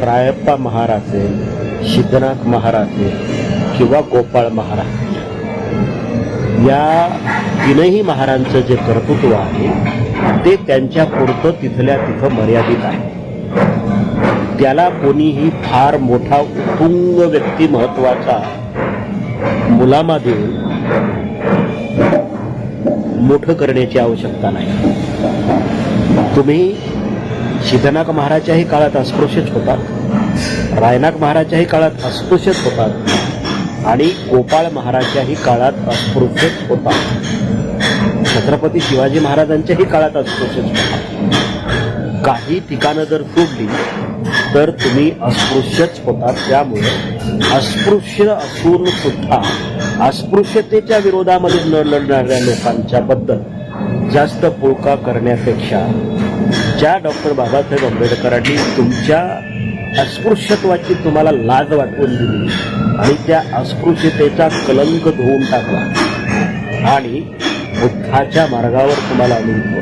रायप्पा महाराज असेल सिद्धनाथ महाराज असेल किंवा गोपाळ महाराज या तीनही महाराजांचं जे कर्तृत्व आहे ते त्यांच्या पुरतं तिथल्या तिथं मर्यादित आहे. त्याला कोणीही फार मोठा उत्तुंग व्यक्ती महत्त्वाचा मुलामा देऊन मोठं करण्याची आवश्यकता नाही. तुम्ही सिद्धनाथ महाराजच्याही काळात अस्पृश्यच होतात. रायनाक महाराजच्याही काळात अस्पृश्यच होतात. आणि गोपाळ महाराजच्याही काळात अस्पृश्यच होतात. छत्रपती शिवाजी महाराजांच्याही काळात अस्पृश्यच होतात. काही ठिकाणं जर सोडली तर तुम्ही अस्पृश्यच होतात. त्यामुळे अस्पृश्य असून सुद्धा अस्पृश्यतेच्या विरोधामध्ये न लढणाऱ्या लोकांच्या बद्दल जास्त पुळका करण्यापेक्षा ज्या डॉक्टर बाबासाहेब आंबेडकरांनी तुमच्या अस्पृश्यत्वाची तुम्हाला लाज वाटवून दिली आणि त्या अस्पृश्यतेचा कलंक धुवून टाकला आणि बुद्धाच्या मार्गावर तुम्हाला अनुभव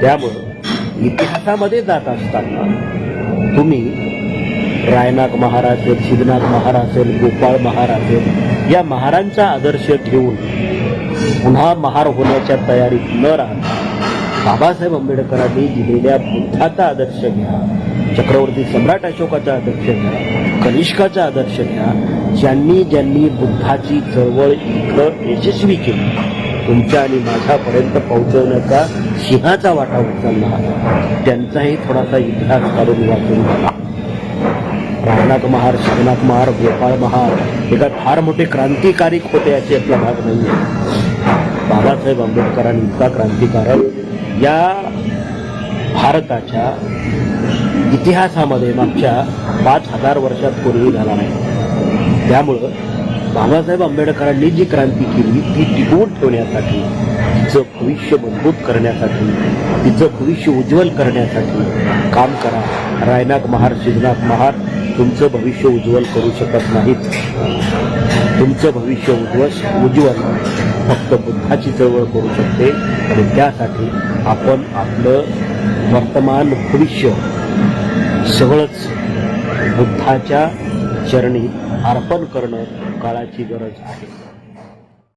त्यामुळं इतिहासामध्ये जात असताना तुम्ही रायनाथ महाराज असेल महाराज असेल गोपाळ महाराज असेल या महारांचा आदर्श घेऊन पुन्हा महार होण्याच्या तयारीत न राहता बाबासाहेब आंबेडकरांनी दिलेल्या बुद्धाचा आदर्श घ्या. चक्रवर्ती सम्राट अशोकाचा आदर्श घ्या. कनिष्काचा आदर्श घ्या. ज्यांनी ज्यांनी बुद्धाची चळवळ इथं यशस्वी केली. तुमच्या आणि माझ्यापर्यंत पोहोचवण्याचा सिंहाचा वाटा उचलला. त्यांचाही थोडासा इतिहास काढून वाचून झाला रामनाथ महार शिवनाथ महार गोपाळ महार एका फार मोठे क्रांतिकारक होते याचे आपला भाग नाही बाबासाहेब आंबेडकरांनी इतका क्रांतिकारक या भारताच्या इतिहासामध्ये मागच्या पाच हजार वर्षात पूर्वी झाला नाही. त्यामुळं बाबासाहेब आंबेडकरांनी जी क्रांती केली ती टिकवून ठेवण्यासाठी तिचं भविष्य मजबूत करण्यासाठी तिचं भविष्य उज्ज्वल करण्यासाठी काम करा. रायनाथ महार शिवनाथ महार तुमचं भविष्य उज्ज्वल करू शकत नाहीत. तुमचं भविष्य उज्ज्वल उज्ज्वल. फक्त बुद्धाची चळवळ करू शकते. आणि त्यासाठी आपण आपलं वर्तमान भविष्य सगळंच बुद्धाच्या चरणी अर्पण करणं काळाची गरज आहे.